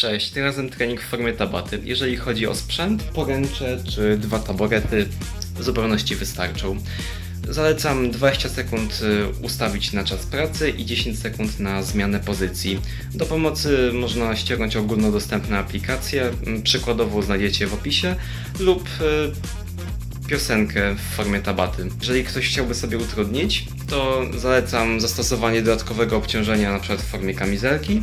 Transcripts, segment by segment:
Cześć, tym razem trening w formie tabaty. Jeżeli chodzi o sprzęt, poręcze czy dwa taborety zupełności wystarczą. Zalecam 20 sekund y, ustawić na czas pracy i 10 sekund na zmianę pozycji. Do pomocy można ściągnąć ogólnodostępne aplikacje, przykładowo znajdziecie w opisie, lub y, piosenkę w formie tabaty. Jeżeli ktoś chciałby sobie utrudnić, to zalecam zastosowanie dodatkowego obciążenia np. w formie kamizelki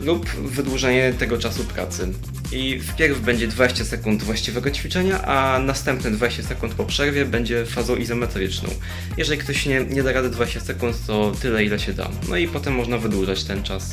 lub wydłużenie tego czasu pracy. I wpierw będzie 20 sekund właściwego ćwiczenia, a następne 20 sekund po przerwie będzie fazą izometryczną. Jeżeli ktoś nie, nie da rady 20 sekund, to tyle ile się da. No i potem można wydłużać ten czas.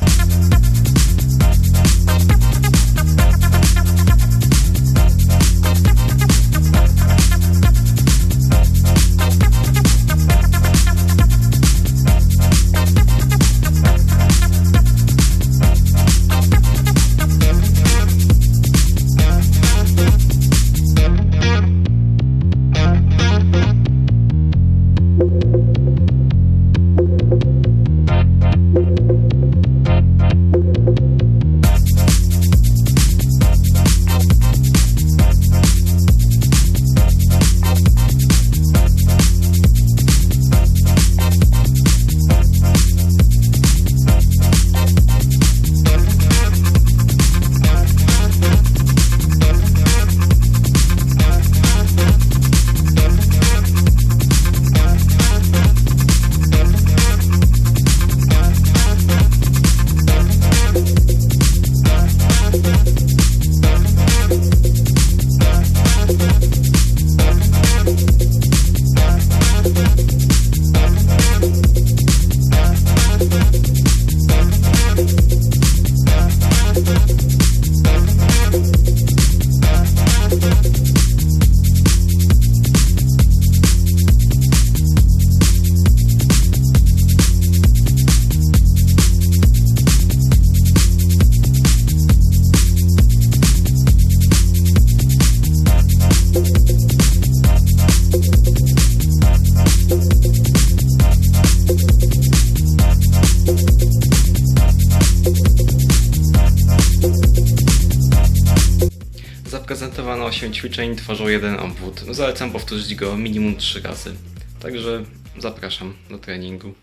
Zaprezentowane 8 ćwiczeń tworzą jeden obwód. Zalecam powtórzyć go minimum 3 razy. Także zapraszam do treningu.